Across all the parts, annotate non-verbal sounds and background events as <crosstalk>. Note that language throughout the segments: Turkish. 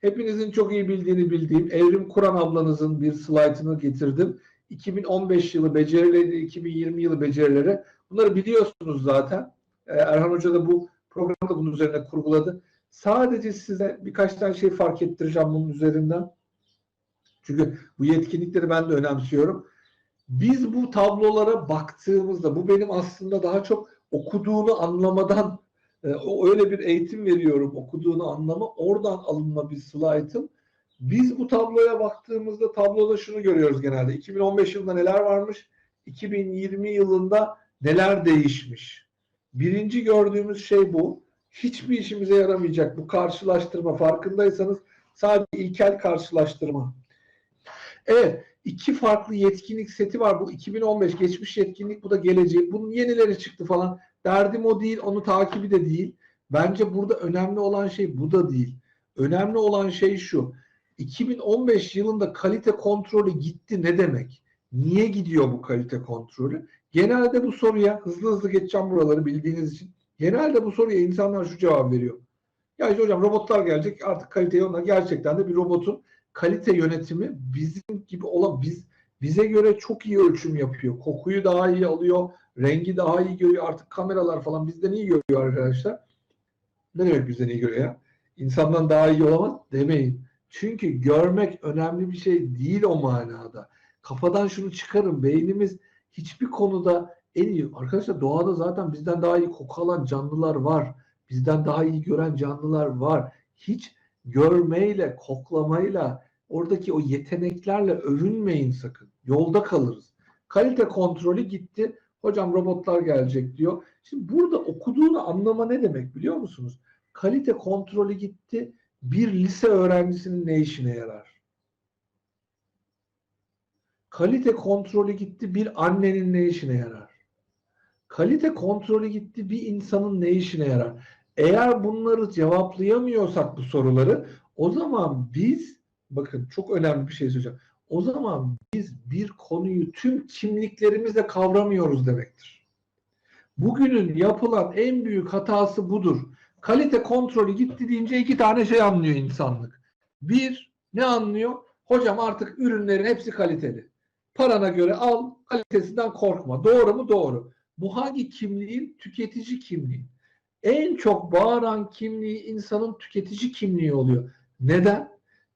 hepinizin çok iyi bildiğini bildiğim Evrim Kur'an ablanızın bir slaytını getirdim. 2015 yılı becerileri, 2020 yılı becerileri. Bunları biliyorsunuz zaten. Ee, Erhan Hoca da bu programda bunun üzerine kurguladı. Sadece size birkaç tane şey fark ettireceğim bunun üzerinden. Çünkü bu yetkinlikleri ben de önemsiyorum. Biz bu tablolara baktığımızda bu benim aslında daha çok okuduğunu anlamadan o öyle bir eğitim veriyorum okuduğunu anlama oradan alınma bir slaytım. Biz bu tabloya baktığımızda tabloda şunu görüyoruz genelde. 2015 yılında neler varmış? 2020 yılında neler değişmiş? Birinci gördüğümüz şey bu. Hiçbir işimize yaramayacak bu karşılaştırma. Farkındaysanız sadece ilkel karşılaştırma. Evet, iki farklı yetkinlik seti var. Bu 2015 geçmiş yetkinlik, bu da gelecek. Bunun yenileri çıktı falan. Derdim o değil, onu takibi de değil. Bence burada önemli olan şey bu da değil. Önemli olan şey şu. 2015 yılında kalite kontrolü gitti ne demek? Niye gidiyor bu kalite kontrolü? Genelde bu soruya hızlı hızlı geçeceğim buraları bildiğiniz için. Genelde bu soruya insanlar şu cevap veriyor. Ya işte hocam robotlar gelecek artık kaliteyi onlar gerçekten de bir robotun kalite yönetimi bizim gibi olan biz bize göre çok iyi ölçüm yapıyor. Kokuyu daha iyi alıyor, rengi daha iyi görüyor. Artık kameralar falan bizden iyi görüyor arkadaşlar. Ne demek bizden iyi görüyor ya? İnsandan daha iyi olamaz demeyin. Çünkü görmek önemli bir şey değil o manada. Kafadan şunu çıkarın. Beynimiz hiçbir konuda en iyi. Arkadaşlar doğada zaten bizden daha iyi koku alan canlılar var. Bizden daha iyi gören canlılar var. Hiç görmeyle, koklamayla, oradaki o yeteneklerle övünmeyin sakın. Yolda kalırız. Kalite kontrolü gitti. Hocam robotlar gelecek diyor. Şimdi burada okuduğunu anlama ne demek biliyor musunuz? Kalite kontrolü gitti. Bir lise öğrencisinin ne işine yarar? Kalite kontrolü gitti. Bir annenin ne işine yarar? Kalite kontrolü gitti. Bir insanın ne işine yarar? Eğer bunları cevaplayamıyorsak bu soruları o zaman biz bakın çok önemli bir şey söyleyeceğim. O zaman biz bir konuyu tüm kimliklerimizle kavramıyoruz demektir. Bugünün yapılan en büyük hatası budur. Kalite kontrolü gitti deyince iki tane şey anlıyor insanlık. Bir, ne anlıyor? Hocam artık ürünlerin hepsi kaliteli. Parana göre al, kalitesinden korkma. Doğru mu? Doğru. Bu hangi kimliğin? Tüketici kimliği. En çok bağıran kimliği insanın tüketici kimliği oluyor. Neden?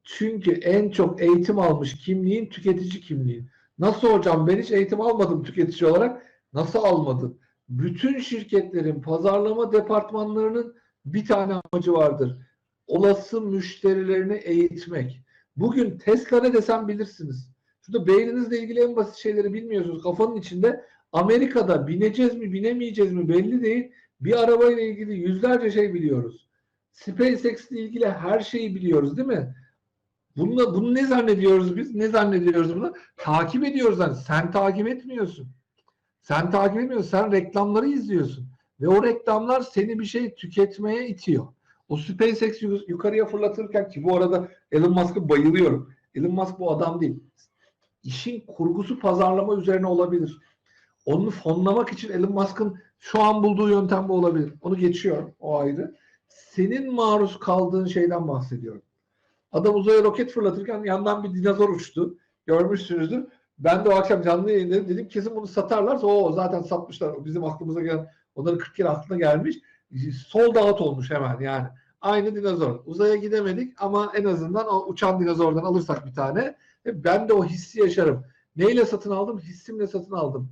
Çünkü en çok eğitim almış kimliğin tüketici kimliği. Nasıl hocam ben hiç eğitim almadım tüketici olarak. Nasıl almadın? Bütün şirketlerin pazarlama departmanlarının bir tane amacı vardır. Olası müşterilerini eğitmek. Bugün Tesla ne desem bilirsiniz. Şurada beyninizle ilgili en basit şeyleri bilmiyorsunuz. Kafanın içinde Amerika'da bineceğiz mi binemeyeceğiz mi belli değil. Bir arabayla ilgili yüzlerce şey biliyoruz. SpaceX ile ilgili her şeyi biliyoruz değil mi? Bununla, bunu ne zannediyoruz biz? Ne zannediyoruz bunu? Takip ediyoruz. Yani sen takip etmiyorsun. Sen takip etmiyorsun. Sen reklamları izliyorsun. Ve o reklamlar seni bir şey tüketmeye itiyor. O SpaceX yukarıya fırlatırken ki bu arada Elon Musk'a bayılıyorum. Elon Musk bu adam değil. İşin kurgusu pazarlama üzerine olabilir. Onu fonlamak için Elon Musk'ın şu an bulduğu yöntem bu olabilir. Onu geçiyor. O ayrı. Senin maruz kaldığın şeyden bahsediyorum. Adam uzaya roket fırlatırken yandan bir dinozor uçtu. Görmüşsünüzdür. Ben de o akşam canlı yayındaydım. Dedim kesin bunu satarlarsa o zaten satmışlar. Bizim aklımıza gelen onların 40 kere aklına gelmiş. Sol dağıt olmuş hemen yani. Aynı dinozor. Uzaya gidemedik ama en azından o uçan dinozordan alırsak bir tane. Ben de o hissi yaşarım. Neyle satın aldım? Hissimle satın aldım.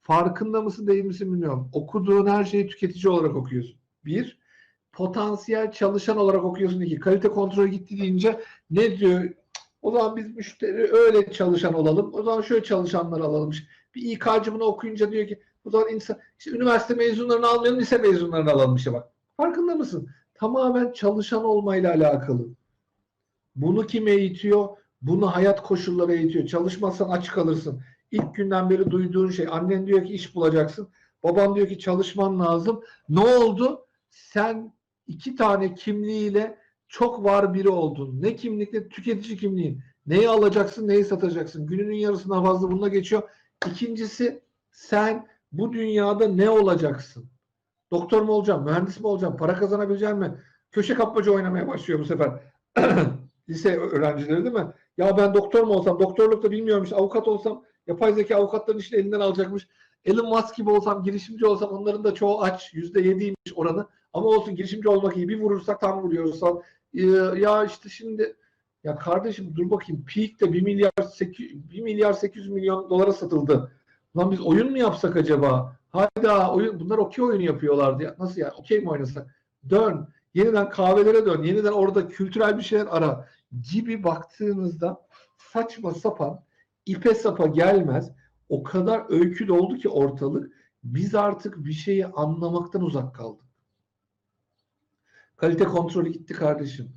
Farkında mısın değil misin bilmiyorum. Okuduğun her şeyi tüketici olarak okuyorsun. Bir, potansiyel çalışan olarak okuyorsun. iki kalite kontrolü gitti deyince ne diyor? O zaman biz müşteri öyle çalışan olalım. O zaman şöyle çalışanlar alalım. Bir İK'cı bunu okuyunca diyor ki bu zaman insan, işte üniversite mezunlarını almayalım, lise mezunlarını alalım işte bak. Farkında mısın? Tamamen çalışan olmayla alakalı. Bunu kim eğitiyor? Bunu hayat koşulları eğitiyor. Çalışmazsan aç kalırsın. İlk günden beri duyduğun şey. Annen diyor ki iş bulacaksın. Baban diyor ki çalışman lazım. Ne oldu? Sen iki tane kimliğiyle çok var biri oldun. Ne kimlikle? Tüketici kimliğin. Neyi alacaksın, neyi satacaksın? Gününün yarısından fazla bununla geçiyor. İkincisi sen bu dünyada ne olacaksın? Doktor mu olacaksın, mühendis mi olacaksın, para kazanabilecek mi? Köşe kapmaca oynamaya başlıyor bu sefer. <clears throat> lise öğrencileri değil mi? Ya ben doktor mu olsam, doktorluk da bilmiyorum işte avukat olsam yapay zeka avukatların işini elinden alacakmış. Elon Musk gibi olsam, girişimci olsam onların da çoğu aç. Yüzde yediymiş oranı. Ama olsun girişimci olmak iyi. Bir vurursak tam vuruyoruz. falan. Ee, ya işte şimdi ya kardeşim dur bakayım Peak'te 1 milyar 8, 1 milyar 800 milyon dolara satıldı. Lan biz oyun mu yapsak acaba? Hayda oyun bunlar okey oyunu yapıyorlardı ya. Nasıl ya? Okey mi oynasak? Dön. Yeniden kahvelere dön. Yeniden orada kültürel bir şeyler ara gibi baktığınızda saçma sapan ipe sapa gelmez. O kadar öykü doldu ki ortalık. Biz artık bir şeyi anlamaktan uzak kaldık. Kalite kontrolü gitti kardeşim.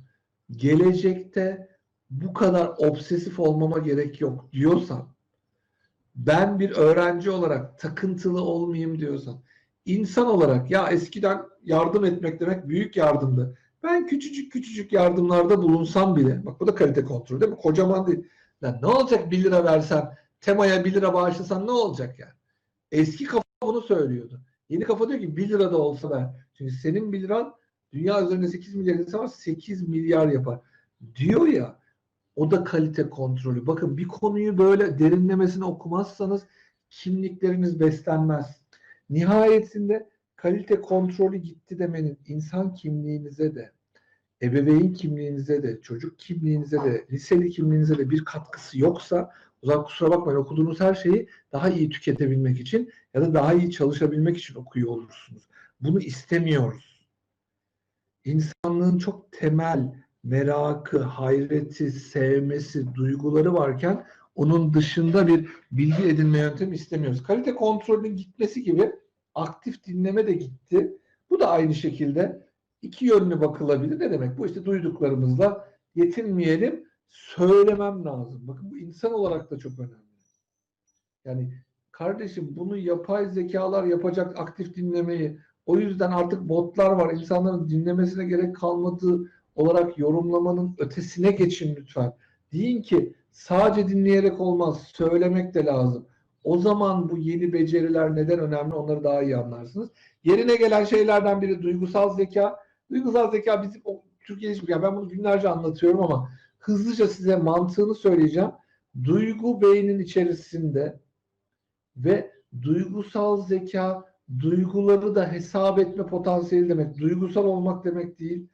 Gelecekte bu kadar obsesif olmama gerek yok diyorsan ben bir öğrenci olarak takıntılı olmayayım diyorsan insan olarak ya eskiden yardım etmek demek büyük yardımdı. Ben küçücük küçücük yardımlarda bulunsam bile bak bu da kalite kontrolü değil mi? Kocaman değil. Lan ne olacak 1 lira versen temaya 1 lira bağışlasan ne olacak yani? Eski kafa bunu söylüyordu. Yeni kafa diyor ki 1 lira da olsa ver. Çünkü senin 1 liran dünya üzerinde 8 milyar insan var 8 milyar yapar. Diyor ya o da kalite kontrolü. Bakın bir konuyu böyle derinlemesine okumazsanız kimlikleriniz beslenmez. Nihayetinde kalite kontrolü gitti demenin insan kimliğinize de, ebeveyn kimliğinize de, çocuk kimliğinize de, liseli kimliğinize de bir katkısı yoksa o zaman kusura bakmayın okuduğunuz her şeyi daha iyi tüketebilmek için ya da daha iyi çalışabilmek için okuyor olursunuz. Bunu istemiyoruz. İnsanlığın çok temel merakı, hayreti, sevmesi, duyguları varken onun dışında bir bilgi edinme yöntemi istemiyoruz. Kalite kontrolünün gitmesi gibi aktif dinleme de gitti. Bu da aynı şekilde iki yönlü bakılabilir. Ne demek? Bu işte duyduklarımızla yetinmeyelim. Söylemem lazım. Bakın bu insan olarak da çok önemli. Yani kardeşim bunu yapay zekalar yapacak aktif dinlemeyi. O yüzden artık botlar var. İnsanların dinlemesine gerek kalmadığı olarak yorumlamanın ötesine geçin lütfen. Deyin ki sadece dinleyerek olmaz. Söylemek de lazım. O zaman bu yeni beceriler neden önemli onları daha iyi anlarsınız. Yerine gelen şeylerden biri duygusal zeka. Duygusal zeka bizim o, Türkiye'de hiçbir yani ben bunu günlerce anlatıyorum ama hızlıca size mantığını söyleyeceğim. Duygu beynin içerisinde ve duygusal zeka duyguları da hesap etme potansiyeli demek. Duygusal olmak demek değil.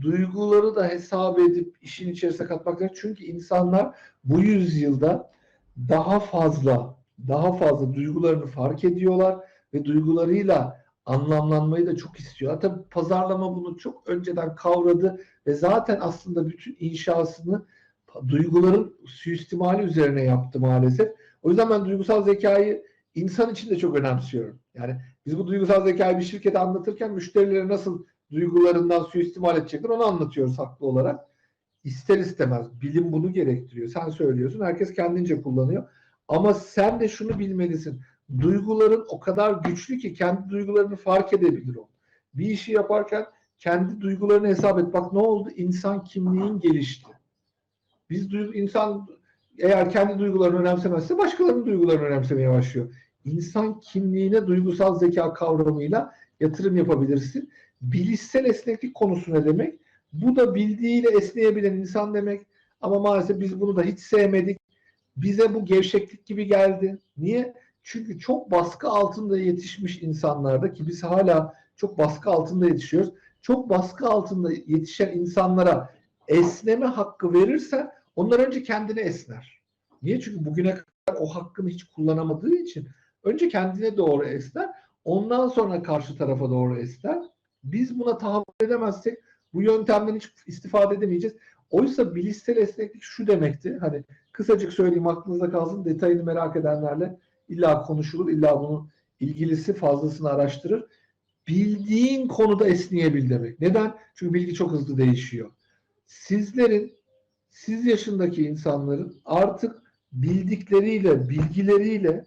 Duyguları da hesap edip işin içerisine katmak demek. Çünkü insanlar bu yüzyılda daha fazla daha fazla duygularını fark ediyorlar ve duygularıyla anlamlanmayı da çok istiyorlar. Tabii pazarlama bunu çok önceden kavradı ve zaten aslında bütün inşasını duyguların suistimali üzerine yaptı maalesef. O yüzden ben duygusal zekayı insan için de çok önemsiyorum. Yani biz bu duygusal zekayı bir şirkete anlatırken müşterileri nasıl duygularından suistimal edecekler onu anlatıyoruz haklı olarak. İster istemez bilim bunu gerektiriyor. Sen söylüyorsun herkes kendince kullanıyor. Ama sen de şunu bilmelisin. Duyguların o kadar güçlü ki kendi duygularını fark edebilir o. Bir işi yaparken kendi duygularını hesap et. Bak ne oldu? İnsan kimliğin gelişti. Biz insan eğer kendi duygularını önemsemezse başkalarının duygularını önemsemeye başlıyor. İnsan kimliğine duygusal zeka kavramıyla yatırım yapabilirsin. Bilişsel esneklik konusu ne demek? Bu da bildiğiyle esneyebilen insan demek. Ama maalesef biz bunu da hiç sevmedik. Bize bu gevşeklik gibi geldi. Niye? Çünkü çok baskı altında yetişmiş insanlarda ki biz hala çok baskı altında yetişiyoruz. Çok baskı altında yetişen insanlara esneme hakkı verirsen onlar önce kendine esner. Niye? Çünkü bugüne kadar o hakkını hiç kullanamadığı için önce kendine doğru esner. Ondan sonra karşı tarafa doğru esner. Biz buna tahammül edemezsek bu yöntemden hiç istifade edemeyeceğiz. Oysa bilişsel esneklik şu demekti. Hani kısacık söyleyeyim aklınızda kalsın. Detayını merak edenlerle illa konuşulur. illa bunun ilgilisi fazlasını araştırır. Bildiğin konuda esneyebil demek. Neden? Çünkü bilgi çok hızlı değişiyor. Sizlerin siz yaşındaki insanların artık bildikleriyle, bilgileriyle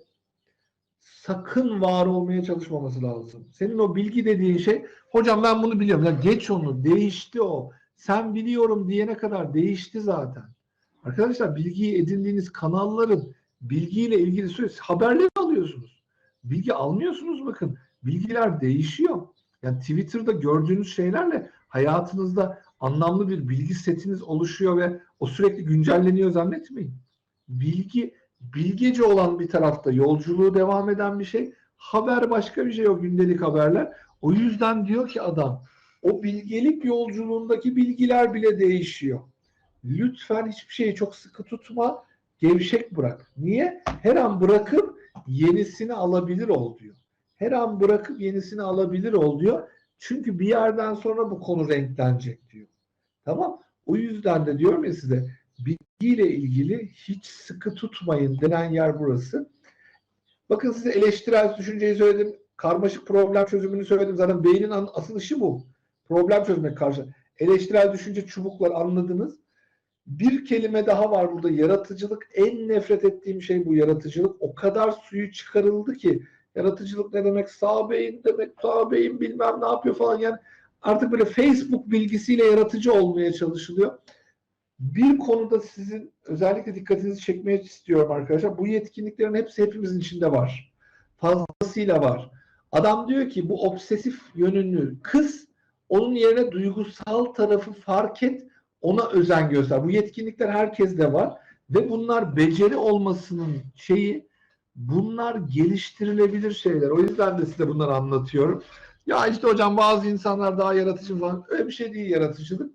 sakın var olmaya çalışmaması lazım. Senin o bilgi dediğin şey, hocam ben bunu biliyorum. Ya geç onu, değişti o. Sen biliyorum diyene kadar değişti zaten. Arkadaşlar bilgiyi edindiğiniz kanalların bilgiyle ilgili süreç haberleri alıyorsunuz. Bilgi almıyorsunuz bakın. Bilgiler değişiyor. Yani Twitter'da gördüğünüz şeylerle hayatınızda anlamlı bir bilgi setiniz oluşuyor ve o sürekli güncelleniyor zannetmeyin. Bilgi bilgece olan bir tarafta yolculuğu devam eden bir şey. Haber başka bir şey o gündelik haberler. O yüzden diyor ki adam o bilgelik yolculuğundaki bilgiler bile değişiyor. Lütfen hiçbir şeyi çok sıkı tutma, gevşek bırak. Niye? Her an bırakıp yenisini alabilir ol diyor. Her an bırakıp yenisini alabilir ol diyor. Çünkü bir yerden sonra bu konu renklenecek diyor. Tamam? O yüzden de diyorum ya size bilgiyle ilgili hiç sıkı tutmayın denen yer burası. Bakın size eleştirel düşünceyi söyledim. Karmaşık problem çözümünü söyledim. Zaten beynin asıl işi bu. Problem çözmek karşı. Eleştirel düşünce çubuklar anladınız. Bir kelime daha var burada. Yaratıcılık. En nefret ettiğim şey bu yaratıcılık. O kadar suyu çıkarıldı ki yaratıcılık ne demek? Sağ beyin demek. Sağ beyin bilmem ne yapıyor falan. Yani artık böyle Facebook bilgisiyle yaratıcı olmaya çalışılıyor. Bir konuda sizin özellikle dikkatinizi çekmeye istiyorum arkadaşlar. Bu yetkinliklerin hepsi hepimizin içinde var. Fazlasıyla var. Adam diyor ki bu obsesif yönünü kız onun yerine duygusal tarafı fark et ona özen göster. Bu yetkinlikler herkeste var ve bunlar beceri olmasının şeyi bunlar geliştirilebilir şeyler. O yüzden de size bunları anlatıyorum. Ya işte hocam bazı insanlar daha yaratıcı falan. Öyle bir şey değil yaratıcılık.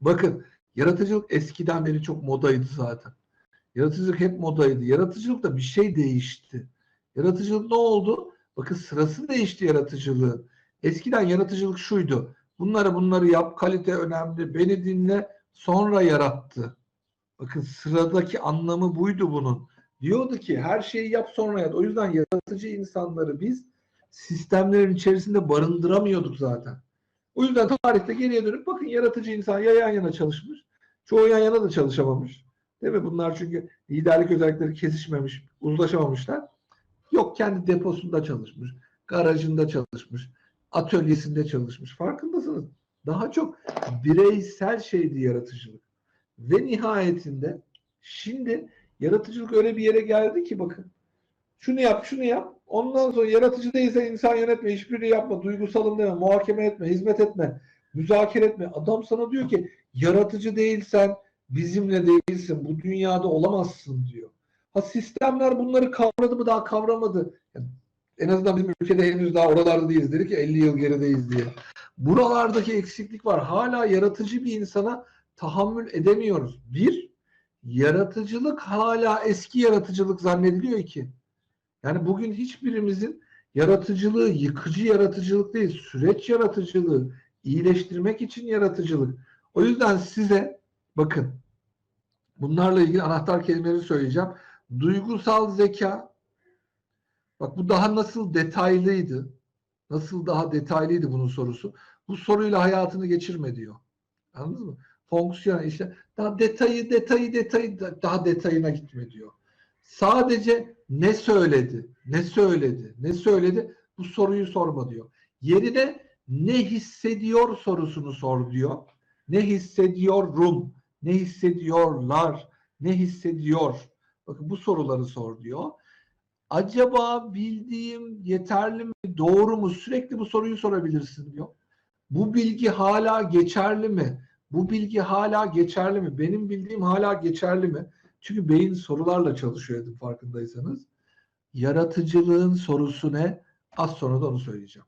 Bakın yaratıcılık eskiden beri çok modaydı zaten. Yaratıcılık hep modaydı. Yaratıcılıkta bir şey değişti. Yaratıcılık ne oldu? Bakın sırası değişti yaratıcılığın. Eskiden yaratıcılık şuydu. Bunları bunları yap, kalite önemli, beni dinle, sonra yarattı. Bakın sıradaki anlamı buydu bunun. Diyordu ki her şeyi yap sonra yap. O yüzden yaratıcı insanları biz sistemlerin içerisinde barındıramıyorduk zaten. O yüzden tarihte geriye dönüp bakın yaratıcı insan ya yan yana çalışmış, çoğu yan yana da çalışamamış. Değil mi? Bunlar çünkü liderlik özellikleri kesişmemiş, uzlaşamamışlar. Yok kendi deposunda çalışmış, garajında çalışmış, atölyesinde çalışmış. Farkındasınız. Daha çok bireysel şeydi yaratıcılık. Ve nihayetinde şimdi yaratıcılık öyle bir yere geldi ki bakın. Şunu yap, şunu yap. Ondan sonra yaratıcı değilse insan yönetme, işbirliği yapma, duygusalım deme, muhakeme etme, hizmet etme, müzakere etme. Adam sana diyor ki yaratıcı değilsen bizimle değilsin, bu dünyada olamazsın diyor. Ha sistemler bunları kavradı mı daha kavramadı. Yani en azından bizim ülkede henüz daha oralarda değiliz. Dedi ki 50 yıl gerideyiz diye. Buralardaki eksiklik var. Hala yaratıcı bir insana tahammül edemiyoruz. Bir, yaratıcılık hala eski yaratıcılık zannediliyor ki. Yani bugün hiçbirimizin yaratıcılığı yıkıcı yaratıcılık değil, süreç yaratıcılığı, iyileştirmek için yaratıcılık. O yüzden size bakın bunlarla ilgili anahtar kelimeleri söyleyeceğim. Duygusal zeka, bak bu daha nasıl detaylıydı, nasıl daha detaylıydı bunun sorusu. Bu soruyla hayatını geçirme diyor. Anladınız mı? Fonksiyon işte daha detayı detayı detayı daha detayına gitme diyor. Sadece ne söyledi, ne söyledi, ne söyledi bu soruyu sorma diyor. Yerine ne hissediyor sorusunu sor diyor. Ne hissediyorum, ne hissediyorlar, ne hissediyor. Bakın bu soruları sor diyor. Acaba bildiğim yeterli mi, doğru mu? Sürekli bu soruyu sorabilirsin diyor. Bu bilgi hala geçerli mi? Bu bilgi hala geçerli mi? Benim bildiğim hala geçerli mi? Çünkü beyin sorularla çalışıyor farkındaysanız. Yaratıcılığın sorusu ne? Az sonra da onu söyleyeceğim.